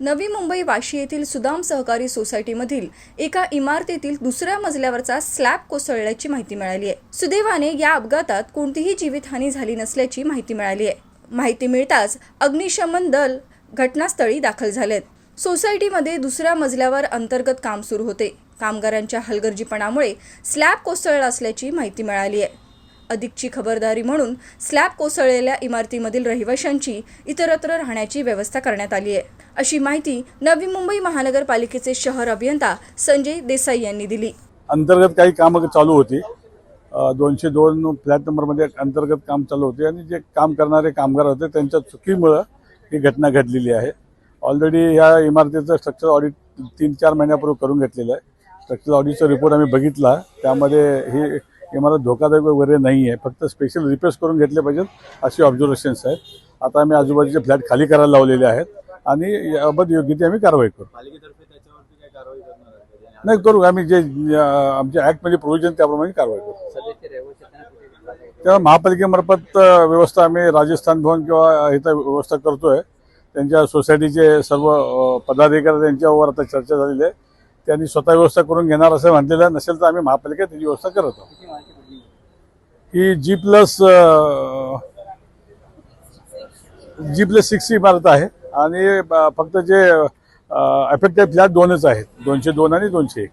नवी मुंबई वाशी येथील सुदाम सहकारी सोसायटीमधील एका इमारतीतील दुसऱ्या मजल्यावरचा स्लॅब कोसळल्याची माहिती मिळाली आहे. सुदैवाने या अपघातात कोणतीही जीवितहानी झाली नसल्याची माहिती मिळाली आहे. माहिती मिळताच अग्निशमन दल घटनास्थळी दाखल झालेत. सोसायटीमध्ये दुसऱ्या मजल्यावर अंतर्गत काम सुरू होते. कामगारांच्या हलगर्जीपणामुळे स्लॅब कोसळला असल्याची माहिती मिळाली आहे. अधिकची खबरदारी म्हणून स्लॅब कोसळलेल्या इमारतीमधील रहिवाशांची इतरत्र राहण्याची व्यवस्था करण्यात आली आहे. अशी माहिती नवी मुंबई महानगरपालिकेचे शहर अभियंता संजय देसाई यांनी दिली. अंतर्गत काही कामं चालू होती. दोनशे दोन फ्लॅट नंबरमध्ये अंतर्गत काम चालू होते आणि जे काम करणारे कामगार होते त्यांच्या चुकीमुळं ही घटना घडलेली आहे. ऑलरेडी या इमारतीचं स्ट्रक्चर ऑडिट तीन चार महिन्यापूर्वी करून घेतलेलं आहे. स्ट्रक्चर ऑडिटचा रिपोर्ट आम्ही बघितला. त्यामध्ये ही इमारत धोकादायक वगैरे नाही आहे फक्त स्पेशल रिपेअर्स करून घेतले पाहिजेत अशी ऑब्झर्वेशन्स आहेत. आता आम्ही आजूबाजूचे फ्लॅट खाली करायला लावलेले आहेत आणि याबाबत योग्य ती आम्ही कारवाई करू? नाही करू. आम्ही जे आमच्या ॲक्टमध्ये प्रोव्हिजन त्याप्रमाणे कारवाई करू. तेव्हा महापालिकेमार्फत व्यवस्था आम्ही राजस्थान भवन किंवा इथं व्यवस्था करतोय. त्यांच्या सोसायटीचे सर्व पदाधिकारी त्यांच्यावर आता चर्चा झालेली आहे. त्यांनी स्वतः व्यवस्था करून घेणार असं म्हटलेलं नसेल तर आम्ही महापालिकेत त्याची व्यवस्था करत आहोत. ही G plus G plus six इमारत आहे आणि फक्त जे अफेक्टेड फ्लॅट दोनच आहेत. दोनशे दोन आणि दोनशे एक.